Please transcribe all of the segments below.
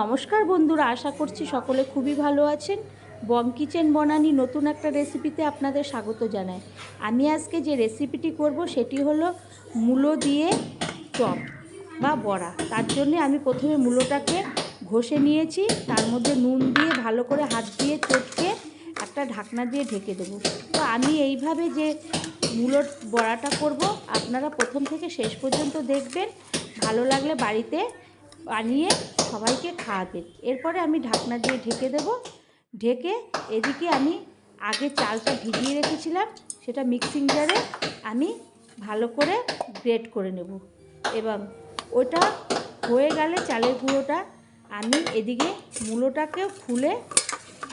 নমস্কার বন্ধুরা, আশা করছি সকলে খুবই ভালো আছেন। বং কিচেন বনানি নতুন একটা রেসিপিতে আপনাদের স্বাগত জানাই। আমি আজকে যে রেসিপিটি করব সেটি হলো মূলো দিয়ে চপ বা বড়া। তার জন্যে আমি প্রথমে মূলোটাকে ঘষে নিয়েছি। তার মধ্যে নুন দিয়ে ভালো করে হাত দিয়ে চটকে একটা ঢাকনা দিয়ে ঢেকে দেবো। তো আমি এইভাবে যে মূলোর বড়াটা করব, আপনারা প্রথম থেকে শেষ পর্যন্ত দেখবেন। ভালো লাগলে বাড়িতে বানিয়ে সবাইকে খাওয়াবেন এরপরে আমি ঢাকনা দিয়ে ঢেকে দেব। ঢেকে এদিকে আমি আগে চালটা ভিজিয়ে রেখেছিলাম, সেটা মিক্সিং জারে আমি ভালো করে গ্রেট করে নেব। এবং ওটা হয়ে গেলে চালের গুঁড়োটা আমি এদিকে মূলোটাকেও খুলে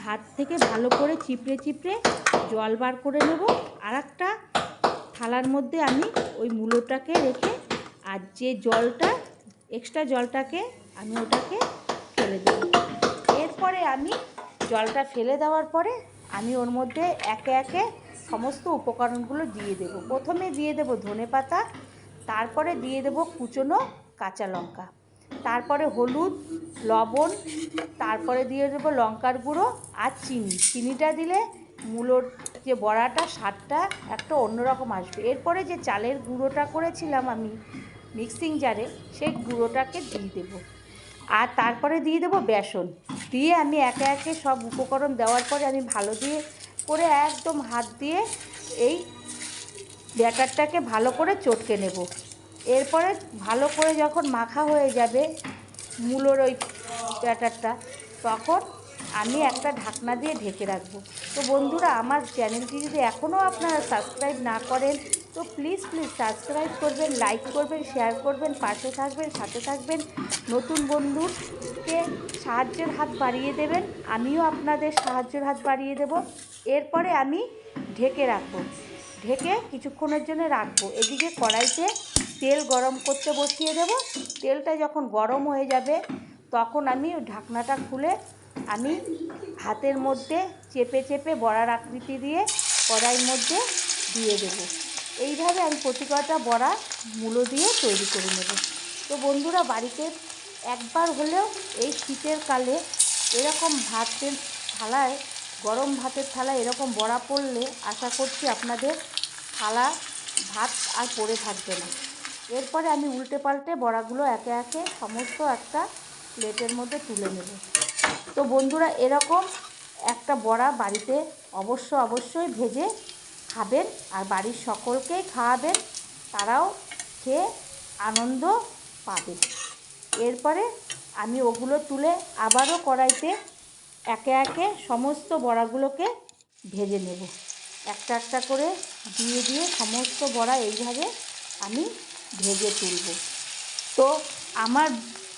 হাত থেকে ভালো করে চিপড়ে চিপড়ে জল বার করে নেব। আর একটা থালার মধ্যে আমি ওই মূলোটাকে রেখে আর যে জলটা এক্সট্রা জলটাকে আমি ওটাকে ফেলে দেব। এরপরে আমি জলটা ফেলে দেওয়ার পরে আমি ওর মধ্যে একে একে সমস্ত উপকরণগুলো দিয়ে দেব। প্রথমে দিয়ে দেব ধনে পাতা, তারপরে দিয়ে দেব কুচনো কাঁচা লঙ্কা, তারপরে হলুদ, লবণ, তারপরে দিয়ে দেবো লঙ্কার গুঁড়ো আর চিনি। চিনিটা দিলে মূলোর যে বড়াটা, স্বাদটা একটা অন্যরকম আসবে। এরপরে যে চালের গুঁড়োটা করেছিলাম আমি মিক্সিং জারে সেই গুঁড়োটাকে দিয়ে দেবো। আর তারপরে দিয়ে দেবো বেসন। দিয়ে আমি একে একে সব উপকরণ দেওয়ার পরে আমি ভালো দিয়ে করে একদম হাত দিয়ে এই ব্যাটারটাকে ভালো করে চটকে নেব। এরপরে ভালো করে যখন মাখা হয়ে যাবে মূলোর ওই ব্যাটারটা, তখন আমি একটা ঢাকনা দিয়ে ঢেকে রাখব। তো বন্ধুরা, আমার চ্যানেলটি যদি এখনও আপনারা সাবস্ক্রাইব না করেন তো প্লিজ প্লিজ সাবস্ক্রাইব করবেন লাইক করবেন শেয়ার করবেন, পাশে থাকবেন, সাথে থাকবেন। নতুন বন্ধুকে সাহায্যের হাত বাড়িয়ে দেবেন। আমিও আপনাদের সাহায্যের হাত বাড়িয়ে দেব। এরপরে আমি ঢেকে রাখব। ঢেকে কিছুক্ষণের জন্য রাখব। এদিকে কড়াইতে তেল গরম করতে বসিয়ে দেব। তেলটা যখন গরম হয়ে যাবে, তখন আমি ঢাকনাটা খুলে আমি হাতের মধ্যে চেপে চেপে বড়ার আকৃতি দিয়ে কড়াইয়ের মধ্যে দিয়ে দেব। এইভাবে আমি প্রতি কটা বড়া মূলো দিয়ে তৈরি করে নেব। তো বন্ধুরা, বাড়িতে একবার হলেও এই শীতের কালে এরকম ভাতের থালায়, গরম ভাতের থালায় এরকম বড়া পড়লে আশা করছি আপনাদের থালা, ভাত আর পড়ে থাকবে না। এরপরে আমি উল্টে পাল্টে বড়াগুলো একে একে সমস্ত একটা প্লেটের মধ্যে তুলে নেব। তো বন্ধুরা, এরকম একটা বড়া বাড়িতে অবশ্য অবশ্যই ভেজে খাবেন আর বাড়ির সকলকেই খাওয়াবেন, তারাও খেয়ে আনন্দ পাবে এরপরে আমি ওগুলো তুলে আবারও কড়াইতে একে একে সমস্ত বড়াগুলোকে ভেজে নেব। একটা একটা করে দিয়ে দিয়ে সমস্ত বড়া এইভাবে আমি ভেজে তুলব। তো আমার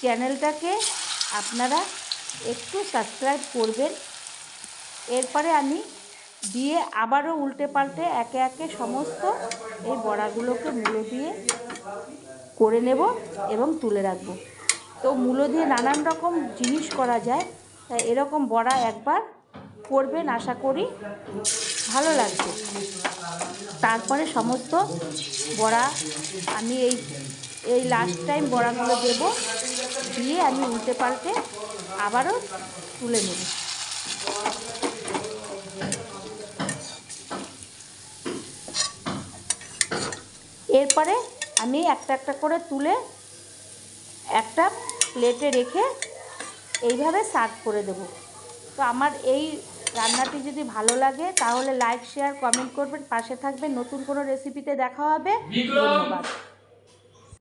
চ্যানেলটাকে আপনারা একটু সাবস্ক্রাইব করবেন। এরপরে আমি দিয়ে আবারও উল্টে পাল্টে একে একে সমস্ত এই বড়াগুলোকে মূলো দিয়ে করে নেব এবং তুলে রাখব। তো মূলো দিয়ে নানান রকম জিনিস করা যায়, তাই এরকম বড়া একবার করবেন আশা করি ভালো লাগবে। তারপরে সমস্ত বড়া আমি এই এই লাস্ট টাইম বড়াগুলো দেব, দিয়ে আমি উল্টে পাল্টে আবারও তুলে নেব। এরপরে আমি একটা একটা করে তুলে একটা প্লেটে রেখে এইভাবে সার্ভ করে দেব। তো আমার এই রান্নাটি যদি ভালো লাগে তাহলে লাইক শেয়ার কমেন্ট করবেন। পাশে থাকবেন। নতুন কোনো রেসিপিতে দেখা হবে। ধন্যবাদ।